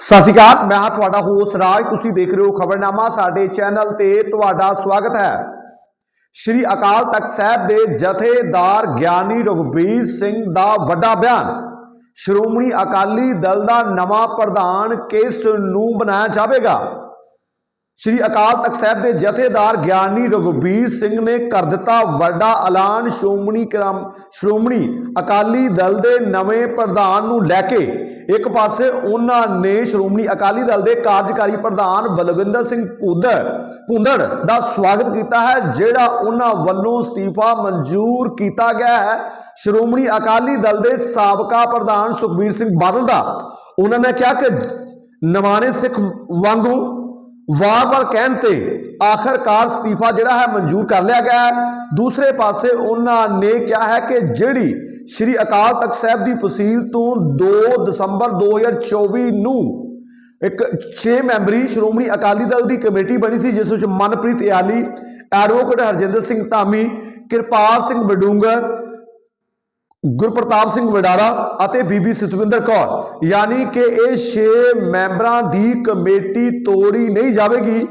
ਸਤਿ ਸ਼੍ਰੀ ਅਕਾਲ, ਮੈਂ ਹਾਂ ਤੁਹਾਡਾ ਹੋਸ ਰਾਜ, ਤੁਸੀਂ ਦੇਖ ਰਹੇ ਹੋ ਖਬਰਨਾਮਾ, ਸਾਡੇ ਚੈਨਲ ਤੇ ਤੁਹਾਡਾ ਸਵਾਗਤ ਹੈ। ਸ਼੍ਰੀ ਅਕਾਲ ਤਖਤ ਸਾਹਿਬ ਦੇ ਜਥੇਦਾਰ ਗਿਆਨੀ ਰਘਬੀਰ ਸਿੰਘ ਦਾ ਵੱਡਾ ਬਿਆਨ, ਸ਼੍ਰੋਮਣੀ ਅਕਾਲੀ ਦਲ ਦਾ ਨਵਾਂ ਪ੍ਰਧਾਨ ਕਿਸ ਨੂੰ ਬਣਾਇਆ ਜਾਵੇਗਾ? ਸ਼੍ਰੀ ਅਕਾਲ ਤਖਤ ਸਾਹਿਬ ਦੇ ਜਥੇਦਾਰ ਗਿਆਨੀ ਰਘੁਬੀਰ ਸਿੰਘ ਨੇ ਕਰ ਦਿੱਤਾ ਵੱਡਾ ਐਲਾਨ। ਸ਼੍ਰੋਮਣੀ ਕਰਮ, ਸ਼੍ਰੋਮਣੀ ਅਕਾਲੀ ਦਲ ਦੇ ਨਵੇਂ ਪ੍ਰਧਾਨ ਨੂੰ ਲੈ ਕੇ ਇੱਕ ਪਾਸੇ ਉਹਨਾਂ ਨੇ ਸ਼੍ਰੋਮਣੀ ਅਕਾਲੀ ਦਲ ਦੇ ਕਾਰਜਕਾਰੀ ਪ੍ਰਧਾਨ ਬਲਵਿੰਦਰ ਸਿੰਘ ਭੁੱਦੜ ਭੁੰਦੜ ਦਾ ਸਵਾਗਤ ਕੀਤਾ ਹੈ, ਜਿਹੜਾ ਉਹਨਾਂ ਵੱਲੋਂ ਅਸਤੀਫਾ ਮਨਜ਼ੂਰ ਕੀਤਾ ਗਿਆ ਹੈ। ਸ਼੍ਰੋਮਣੀ ਅਕਾਲੀ ਦਲ ਦੇ ਸਾਬਕਾ ਪ੍ਰਧਾਨ ਸੁਖਬੀਰ ਸਿੰਘ ਬਾਦਲ ਦਾ। ਉਹਨਾਂ ਨੇ ਕਿਹਾ ਕਿ ਨਵਾਣੇ ਸਿੱਖ ਵਾਂਗੂ ਵਾਰ-ਵਾਰ ਕਹਿਣ ਤੇ ਆਖਰਕਾਰ ਅਸਤੀਫਾ ਜਿਹੜਾ ਹੈ ਮਨਜ਼ੂਰ ਕਰ ਲਿਆ ਗਿਆ ਹੈ। ਦੂਸਰੇ ਪਾਸੇ ਉਹਨਾਂ ਨੇ ਕਿਹਾ ਹੈ ਕਿ ਜਿਹੜੀ ਸ਼੍ਰੀ ਅਕਾਲ ਤਖਤ ਸਾਹਿਬ ਦੀ ਫਸੀਲ ਤੋਂ 2 ਦਸੰਬਰ 2024 ਨੂੰ ਇੱਕ 6 ਮੈਂਬਰੀ ਸ਼੍ਰੋਮਣੀ ਅਕਾਲੀ ਦਲ ਦੀ ਕਮੇਟੀ ਬਣੀ ਸੀ, ਜਿਸ ਵਿੱਚ ਮਨਪ੍ਰੀਤ ਇਆਲੀ, ਐਡਵੋਕੇਟ ਹਰਜਿੰਦਰ ਸਿੰਘ ਧਾਮੀ, ਕਿਰਪਾਲ ਸਿੰਘ ਬਡੂੰਗਰ ਗੁਰਪ੍ਰਤਾਪ ਸਿੰਘ ਵਡਾਰਾ ਅਤੇ ਬੀਬੀ ਸਤਵਿੰਦਰ ਕੌਰ। ਯਾਨੀ ਕਿ ਇਹ 6 ਮੈਂਬਰਾਂ ਦੀ ਕਮੇਟੀ ਤੋੜੀ ਨਹੀਂ ਜਾਵੇਗੀ।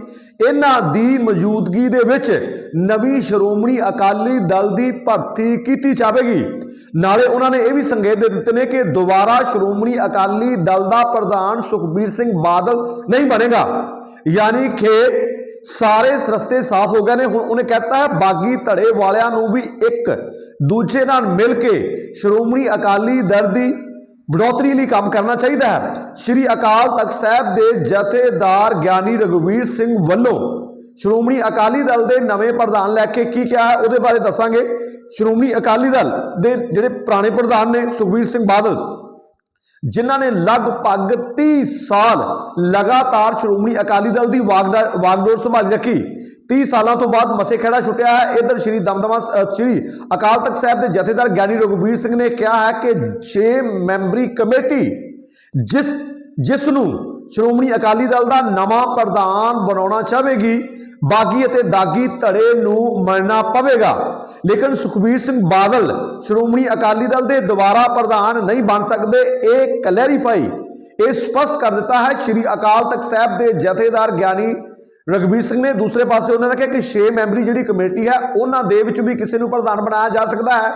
ਇਹਨਾਂ ਦੀ ਮੌਜੂਦਗੀ ਦੇ ਵਿੱਚ ਨਵੀਂ ਸ਼੍ਰੋਮਣੀ ਅਕਾਲੀ ਦਲ ਦੀ ਭਰਤੀ ਕੀਤੀ ਜਾਵੇਗੀ। ਨਾਲੇ ਉਹਨਾਂ ਨੇ ਇਹ ਵੀ ਸੰਕੇਤ ਦੇ ਦਿੱਤੇ ਨੇ ਕਿ ਦੁਬਾਰਾ ਸ਼੍ਰੋਮਣੀ ਅਕਾਲੀ ਦਲ ਦਾ ਪ੍ਰਧਾਨ ਸੁਖਬੀਰ ਸਿੰਘ ਬਾਦਲ ਨਹੀਂ ਬਣੇਗਾ। ਯਾਨੀ ਕਿ ਸਾਰੇ ਰਸਤੇ ਸਾਫ਼ ਹੋ ਗਏ ਨੇ। ਹੁਣ ਉਹਨੇ ਕਹਿਤਾ ਹੈ, ਬਾਗੀ ਧੜੇ ਵਾਲਿਆਂ ਨੂੰ ਵੀ ਇੱਕ, ਦੂਜੇ ਨਾਲ ਮਿਲ ਕੇ ਸ਼੍ਰੋਮਣੀ ਅਕਾਲੀ ਦਲ ਦੀ ਬੜੋਤਰੀ ਲਈ ਕੰਮ ਕਰਨਾ ਚਾਹੀਦਾ ਹੈ। ਸ਼੍ਰੀ ਅਕਾਲ ਤਖਤ ਸਾਹਿਬ ਦੇ ਜਥੇਦਾਰ ਗਿਆਨੀ ਰਘੁਵੀਰ ਸਿੰਘ ਵੱਲੋਂ ਸ਼੍ਰੋਮਣੀ ਅਕਾਲੀ ਦਲ ਦੇ ਨਵੇਂ ਪ੍ਰਧਾਨ ਲੈ ਕੇ ਕੀ ਕਿਹਾ ਹੈ, ਉਹਦੇ ਬਾਰੇ ਦੱਸਾਂਗੇ। ਸ਼੍ਰੋਮਣੀ ਅਕਾਲੀ ਦਲ ਦੇ ਜਿਹੜੇ ਪੁਰਾਣੇ ਪ੍ਰਧਾਨ ਨੇ, ਸੁਖਬੀਰ ਸਿੰਘ ਬਾਦਲ ਜਿਨ੍ਹਾਂ ਨੇ ਲਗਭਗ 30 ਸਾਲ ਲਗਾਤਾਰ ਸ਼੍ਰੋਮਣੀ ਅਕਾਲੀ ਦਲ ਦੀ ਵਾਗਡਾ- ਵਾਗਡੋਰ ਸੰਭਾਲੀ ਰੱਖੀ। 30 ਸਾਲਾਂ ਤੋਂ ਬਾਅਦ ਮਸੇ ਖੇੜਾ ਛੁੱਟਿਆ ਹੈ। ਇਧਰ ਸ਼੍ਰੀ ਦਮਦਮਾ ਸ਼੍ਰੀ ਅਕਾਲ ਤਖਤ ਸਾਹਿਬ ਦੇ ਜਥੇਦਾਰ ਗਿਆਨੀ ਰਘੁਬੀਰ ਸਿੰਘ ਨੇ ਕਿਹਾ ਹੈ ਕਿ 6 ਮੈਂਬਰੀ ਕਮੇਟੀ ਜਿਸ ਜਿਸ ਨੂੰ ਸ਼੍ਰੋਮਣੀ ਅਕਾਲੀ ਦਲ ਦਾ ਨਵਾਂ ਪ੍ਰਧਾਨ ਬਣਾਉਣਾ ਚਾਹੇਗੀ ਬਾਗੀ ਅਤੇ ਦਾਗੀ ਧੜੇ ਨੂੰ ਮੰਨਣਾ ਪਵੇਗਾ। ਲੇਕਿਨ ਸੁਖਬੀਰ ਸਿੰਘ ਬਾਦਲ ਸ਼੍ਰੋਮਣੀ ਅਕਾਲੀ ਦਲ ਦੇ ਦੁਬਾਰਾ ਪ੍ਰਧਾਨ ਨਹੀਂ ਬਣ ਸਕਦੇ, ਇਹ ਕਲੈਰੀਫਾਈ ਇਹ ਸਪਸ਼ਟ ਕਰ ਦਿੱਤਾ ਹੈ। ਸ਼੍ਰੀ ਅਕਾਲ ਤਖਤ ਸਾਹਿਬ ਦੇ ਜਥੇਦਾਰ ਗਿਆਨੀ ਰਗਬੀਰ ਸਿੰਘ ਨੇ ਦੂਸਰੇ ਪਾਸੇ ਉਹਨਾਂ ਨੇ ਕਿਹਾ ਕਿ 6 ਮੈਂਬਰੀ ਜਿਹੜੀ ਕਮੇਟੀ ਹੈ, ਉਹਨਾਂ ਦੇ ਵਿੱਚ ਵੀ ਕਿਸੇ ਨੂੰ ਪ੍ਰਧਾਨ ਬਣਾਇਆ ਜਾ ਸਕਦਾ ਹੈ।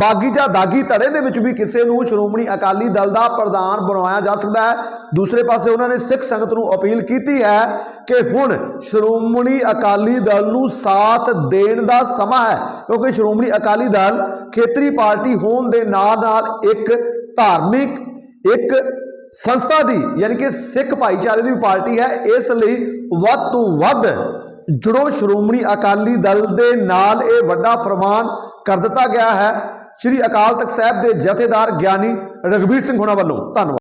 ਬਾਗੀ ਜਾਂ ਦਾਗੀ ਧੜੇ ਦੇ ਵਿੱਚ ਵੀ ਕਿਸੇ ਨੂੰ ਸ਼੍ਰੋਮਣੀ ਅਕਾਲੀ ਦਲ ਦਾ ਪ੍ਰਧਾਨ ਬਣਾਇਆ ਜਾ ਸਕਦਾ ਹੈ। ਦੂਸਰੇ ਪਾਸੇ ਉਹਨਾਂ ਨੇ ਸਿੱਖ ਸੰਗਤ ਨੂੰ ਅਪੀਲ ਕੀਤੀ ਹੈ ਕਿ ਹੁਣ ਸ਼੍ਰੋਮਣੀ ਅਕਾਲੀ ਦਲ ਨੂੰ ਸਾਥ ਦੇਣ ਦਾ ਸਮਾਂ ਹੈ, ਕਿਉਂਕਿ ਸ਼੍ਰੋਮਣੀ ਅਕਾਲੀ ਦਲ ਖੇਤਰੀ ਪਾਰਟੀ ਹੋਣ ਦੇ ਨਾਲ ਨਾਲ ਇੱਕ ਧਾਰਮਿਕ, ਇੱਕ ਸੰਸਥਾ ਦੀ, ਯਾਨੀ ਕਿ ਸਿੱਖ ਭਾਈਚਾਰੇ ਦੀ ਪਾਰਟੀ ਹੈ, ਇਸ ਲਈ ਵੱਧ ਤੋਂ ਵੱਧ ਜੁੜੋ ਸ਼੍ਰੋਮਣੀ ਅਕਾਲੀ ਦਲ ਦੇ ਨਾਲ ਇਹ ਵੱਡਾ ਫਰਮਾਨ ਕਰ ਦਿੱਤਾ ਗਿਆ ਹੈ। ਸ਼੍ਰੀ ਅਕਾਲ ਤਖਤ ਸਾਹਿਬ ਦੇ ਜਥੇਦਾਰ ਗਿਆਨੀ ਰਗਵੀਰ ਸਿੰਘ ਹੋਣਾ ਵੱਲੋਂ। ਧੰਨਵਾਦ।